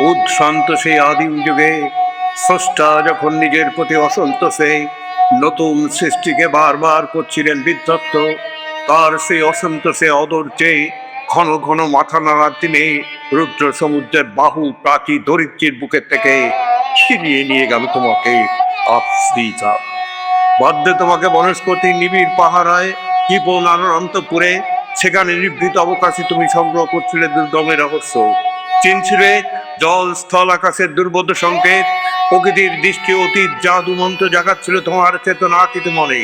উদ্শান্ত সেই আদিম যুগে, স্রষ্টা যখন নিজের প্রতি অসন্তোষে নতুন সৃষ্টিকে বারবার করছিলেন বিধ্বস্ত তার সেই অসন্তোষে অদর্চে ঘন ঘন মাথা নাড়ার তিনি রুদ্র সমুদ্রের বাহু প্রাচী দরিদ্রের বুকের থেকে ছিনিয়ে নিয়ে গেল তোমাকে, আফ্রিকা। বাধ্যে তোমাকে বনস্পতি নিবিড় পাহারায় কিপন আলোর অন্তপুরে, সেখানে নিভৃত অবকাশে তুমি সংগ্রহ করছিলে দুর্গমের রহস্য। চিনছিলে জল, স্থল, আকাশের দুর্বোধ্য সংকেত, প্রকৃতির দৃষ্টি অতীত জাদু মন্ত্র জাগাচ্ছিল তোমার চেতনা আকিত মনে।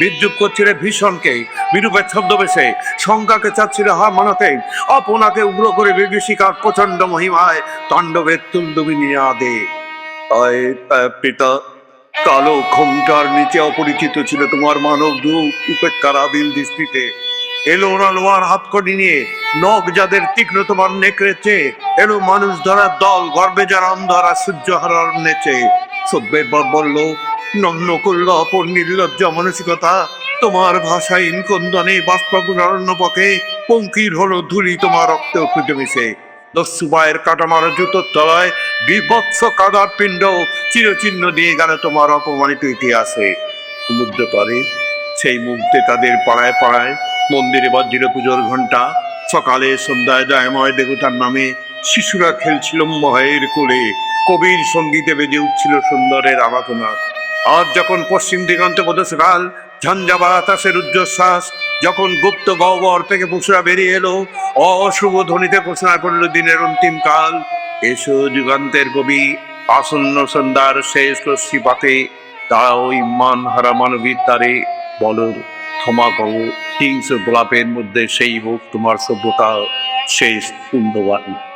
বিদ্যুৎ করছিলে ভীষণকে বিরূপের ছদ্মবেশে, শঙ্কাকে চাচ্ছিলে হা মানাতে অপনাকে উগ্র করে বিভীষিকার প্রচণ্ড মহিমায় তাণ্ডবের আয় আয় পিতা, কালো ঘোমটার নিচে অপরিচিত ছিল তোমার মানব রূপ উপেক্ষার আবিল দৃষ্টিতে। এলো ওরা লোহার হাতকড়ি নিয়ে। নখ যাদের তীক্ষ্ণ তোমার নেকড়েছে এলো মানুষ ধরার দল গর্বে যারা অন্ধরা সূর্য হারার নেচে। সভ্যের বর বলল, নগ্ন করল অপর নির্লজ্জ মানসিকতা। তোমার ভাষায় ইনকন্দনে বাষ্পগুণ অরণ্য পথে পঙ্কির হলো ধুলি তোমার রক্তে খুঁজে মিশে। দস্যুবায়ের কাটামার জুতোর তলায় বিভৎস কাদার পিণ্ড চিরচিহ্ন দিয়ে গেল তোমার অপমানিত ইতিহাসে। সমুদ্র পারে সেই মুহূর্তে তাদের পাড়ায় পাড়ায় মন্দিরে বজ্র পুজোর ঘণ্টা সকালে, সন্ধ্যায় দয়াময় দেবতার নামে শিশুরা খেলছিল মহের কোলে। কবির সঙ্গীতে বেজে উঠছিল সুন্দরের আরাধনা। আর যখন পশ্চিম দিগন্তে পদসকাল ঝঞ্ঝা বাতাসের উজ্জ্বশ্বাস যখন গুপ্ত গহ্বর থেকে পশুরা বেরিয়ে এলো, অশুভ ধ্বনিতে ঘোষণা করল দিনের অন্তিম কাল। এসো যুগান্তের কবি, আসন্ন সন্ধ্যার শেষ রশ্মি পাতে তা ওই মান হারা মানবীর তারে বলো, ক্ষমা করো। হিংস গোলাপের মধ্যে সেই হোক তোমার সভ্যতা শেষ পুণ্যবান।